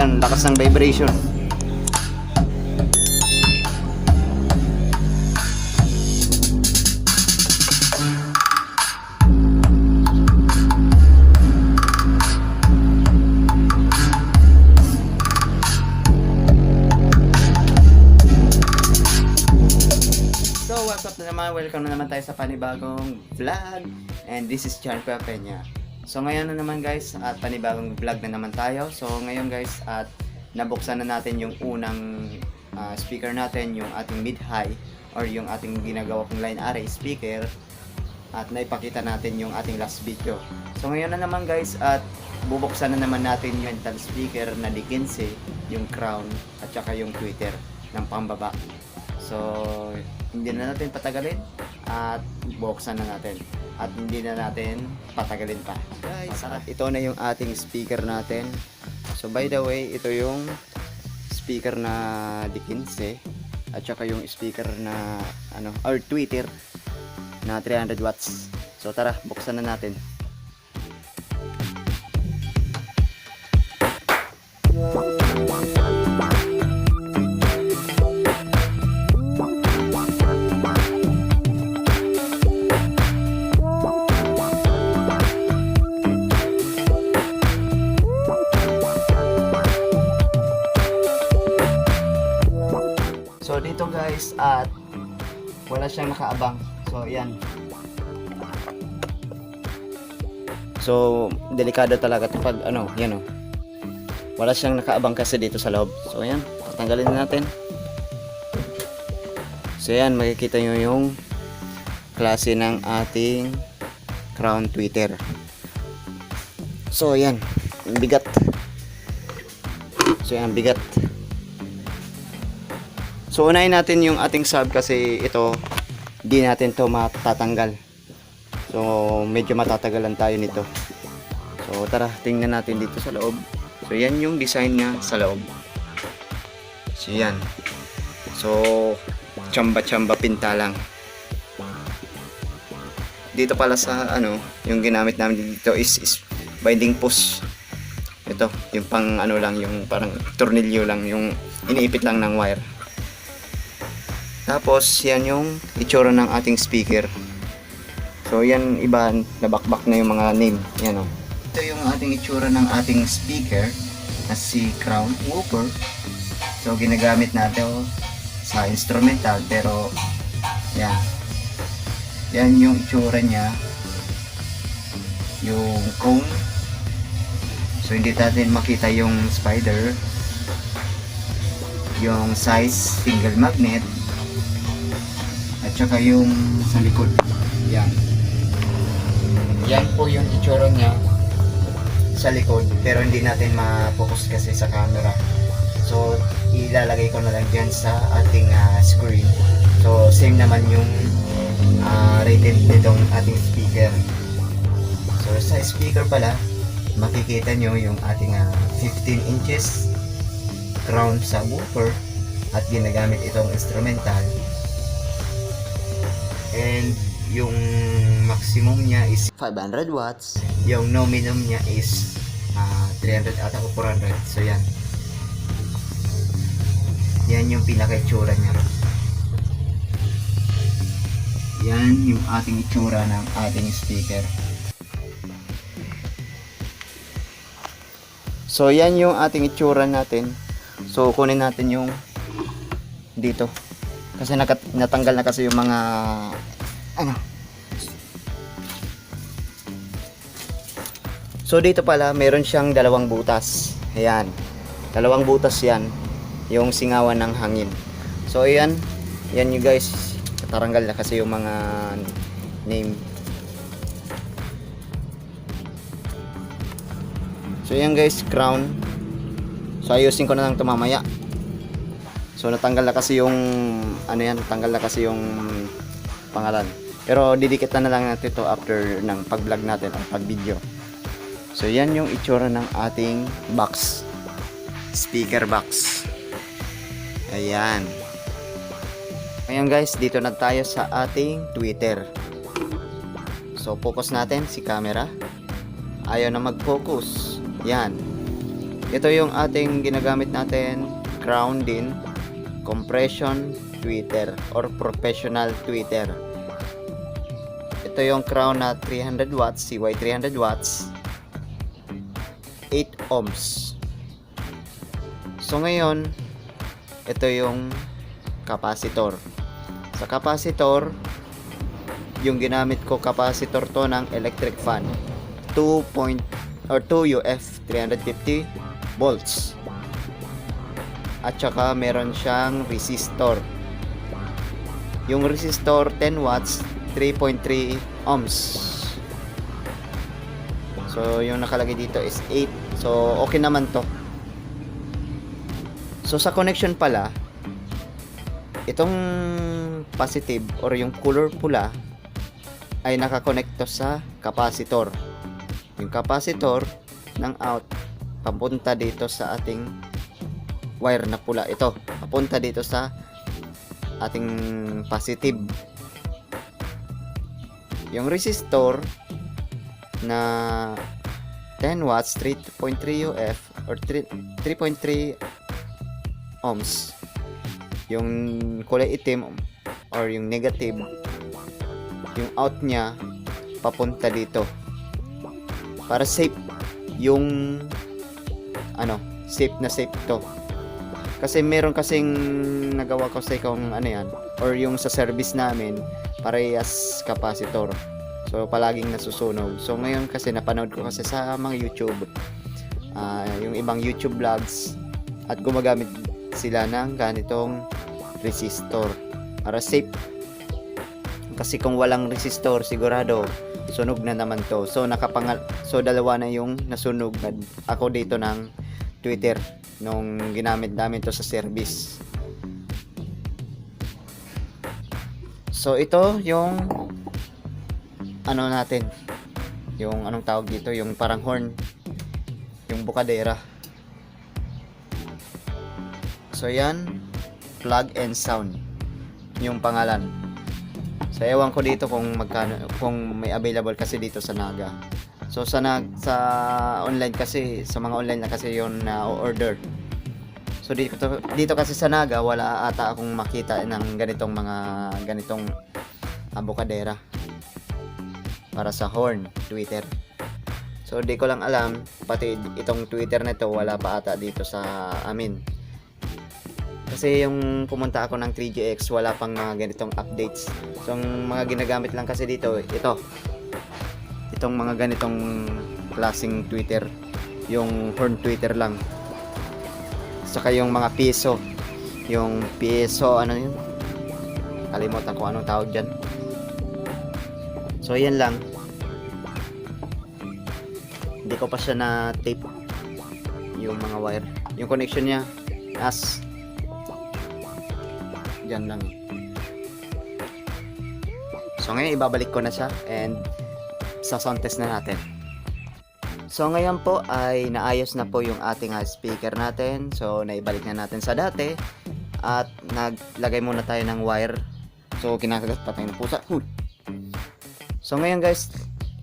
Yan, lakas ng vibration. So, what's up na naman? Welcome na naman tayo sa panibagong vlog. And this is Chan Peña. So, ngayon na naman guys, at panibagong vlog na naman tayo. So, ngayon guys, at nabuksan na natin yung unang ah, speaker natin, yung ating mid-high or yung ating ginagawa kong line array speaker at naipakita natin yung ating last video. So ngayon na naman guys at bubuksan na naman natin yung mental speaker na D15, yung crown at saka yung Twitter ng pambaba. So hindi na natin patagalin at buksan na natin at hindi na natin patagalin pa. At ito na yung ating speaker natin. So by the way, ito yung speaker na D15 at saka yung speaker na ano or Twitter na 300 watts. So tara, buksan na natin. So wala siyang nakaabang. So yan. So delikado talaga 'to pag ano, yan oh. Wala siyang nakaabang kasi dito sa loob. So yan, tatanggalin na natin. So yan, makikita nyo yung klase ng ating crown tweeter. So yan, bigat. So yan, bigat. So unahin natin yung ating sub kasi ito di natin to matatanggal. So medyo matatagalan tayo nito. So tara, tingnan natin dito sa loob. So yan yung design niya sa loob. So yan. So chamba-chamba pinta lang. Dito pala sa ano, yung ginamit namin dito is, is binding post. Ito, yung pang ano lang, yung parang tornilyo lang, yung iniipit lang ng wire. Tapos, yan yung itsura ng ating speaker. So, yan iba, nabakbak na yung mga name. Yan o. Ito yung ating itsura ng ating speaker na si Crown Whooper. So, ginagamit natin sa instrumental pero yan. Yan yung itsura niya. Yung cone. So, hindi natin makita yung spider. Yung size single magnet at saka yung sa likod. Yan. Yan po yung itsura niya sa likod pero hindi natin ma-focus kasi sa camera. So ilalagay ko na lang dyan sa ating ah, screen. So same naman yung ah, rated nitong ating speaker. So sa speaker pala makikita nyo yung ating ah, 15 inches crown subwoofer at ginagamit itong instrumental and yung maximum niya is 500 watts. yung nominum niya is ah, 300 ata o 400 so yan. Yan yung pinaka itsura niya. Yan yung ating itsura ng ating speaker. So yan yung ating itsura natin. So kunin natin yung dito kasi nakat- natanggal na kasi yung mga ano So dito pala meron siyang dalawang butas. Ayan. Dalawang butas 'yan. Yung singawan ng hangin. So ayan. Yan you guys. Taranggal na kasi yung mga name. So ayan guys, crown. So ayusin ko na lang ito mamaya. So natanggal na kasi yung ano yan, natanggal na kasi yung pangalan. Pero didikit na lang natin ito after ng pag-vlog natin ang pag-video. So yan yung itsura ng ating box. Speaker box. Ayan. Ayan guys, dito na tayo sa ating Twitter. So focus natin si camera. Ayaw na mag-focus. Yan. Ito yung ating ginagamit natin, crown din, compression tweeter or professional tweeter. Ito yung crown na 300 watts, CY 300 watts, 8 ohms. So ngayon, ito yung capacitor. Sa capacitor, yung ginamit ko capacitor to ng electric fan. 2 point or 2 UF 350 volts. At saka meron siyang resistor. Yung resistor 10 watts 3.3 ohms. So yung nakalagay dito is 8. So okay naman to. So sa connection pala, itong positive or yung color pula ay nakakonect to sa capacitor. Yung capacitor ng out papunta dito sa ating wire na pula ito. Papunta dito sa ating positive. Yung resistor na 10 watts 3.3 UF or 3 3.3 ohms yung kulay itim or yung negative yung out niya papunta dito para safe yung ano safe na safe to kasi meron kasing nagawa ko sa kung ano yan or yung sa service namin parehas capacitor. So palaging nasusunog. So ngayon kasi napanood ko kasi sa mga YouTube ah, yung ibang YouTube vlogs at gumagamit sila ng ganitong resistor para safe. Kasi kung walang resistor sigurado sunog na naman to. So nakapangal so dalawa na yung nasunog. Na ako dito ng Twitter nung ginamit namin to sa service. So ito yung ano natin. Yung anong tawag dito? Yung parang horn. Yung bukadera. So yan, plug and sound. Yung pangalan. So ewan ko dito kung magkano kung may available kasi dito sa Naga. So sa nag sa online kasi sa mga online na kasi yon na order. So dito dito kasi sa Naga wala ata akong makita ng ganitong mga ganitong abukadera para sa horn Twitter. So di ko lang alam pati itong Twitter nito wala pa ata dito sa amin. Kasi yung pumunta ako ng 3GX, wala pang mga ganitong updates. So, ang mga ginagamit lang kasi dito, ito. Itong mga ganitong klaseng Twitter. Yung horn Twitter lang. Saka yung mga piso. Yung piso, ano yun? Kalimutan ko anong tawag dyan. So, yan lang. Hindi ko pa siya na tape yung mga wire. Yung connection niya, as Diyan lang. So ngayon ibabalik ko na siya and sa sound na natin. So ngayon po ay naayos na po yung ating speaker natin. So naibalik na natin sa dati at naglagay muna tayo ng wire. So kinakagat pa tayo ng pusa. Huy. So ngayon guys,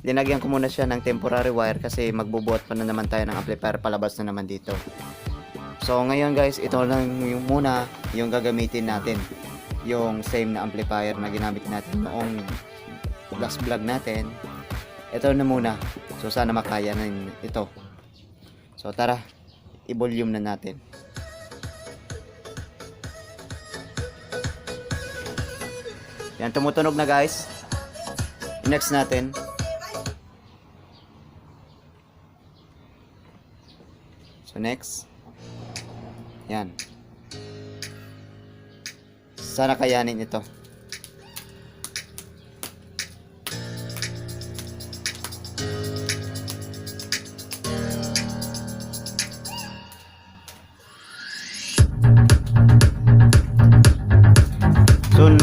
linagyan ko muna siya ng temporary wire kasi magbubuhat pa na naman tayo ng amplifier palabas na naman dito. So ngayon guys, ito lang yung muna yung gagamitin natin. Yung same na amplifier na ginamit natin noong last vlog natin. Ito na muna. So sana makaya na ito. So tara, i-volume na natin. Yan, tumutunog na guys. Next natin. So next. Yan. Sana kayanin ito.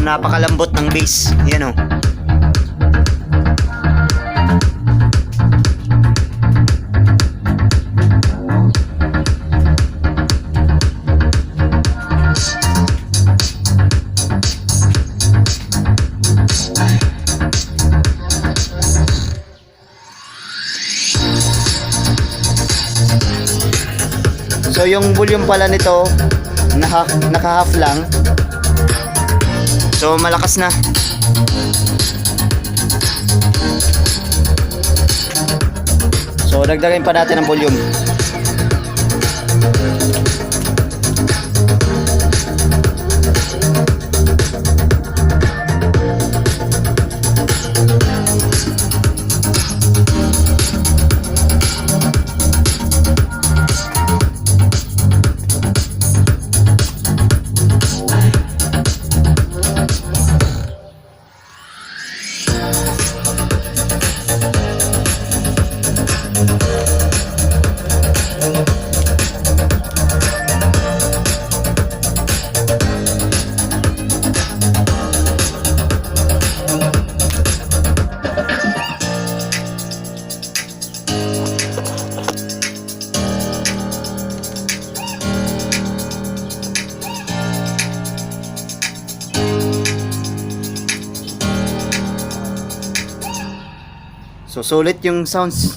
napakalambot ng bass. Yan o. So yung volume pala nito naka, naka half lang So malakas na. So dagdagan pa natin ang volume. Sulit yung sounds.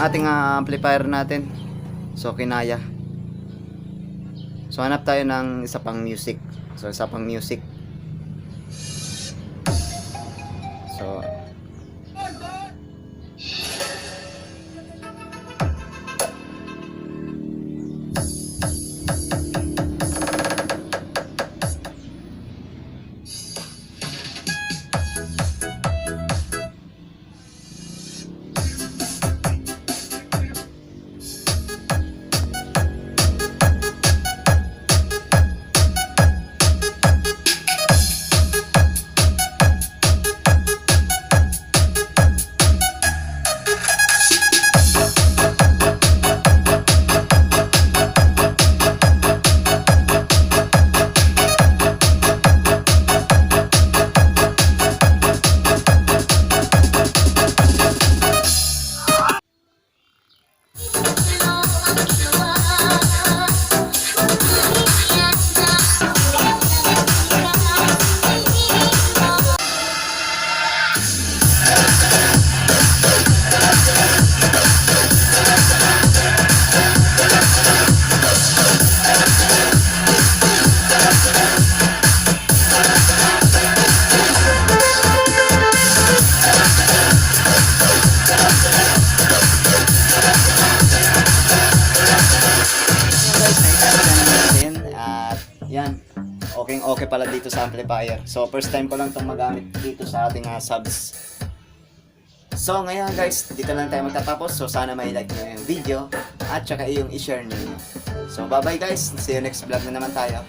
Ating ah, amplifier natin. So kinaya. So hanap tayo ng isa pang music. So isa pang music. So dito sa amplifier. So first time ko lang itong magamit dito sa ating ah, subs. So ngayon guys, dito lang tayo magtatapos. So sana may like nyo yung video at saka yung i-share nyo. So bye bye guys, see you next vlog na naman tayo.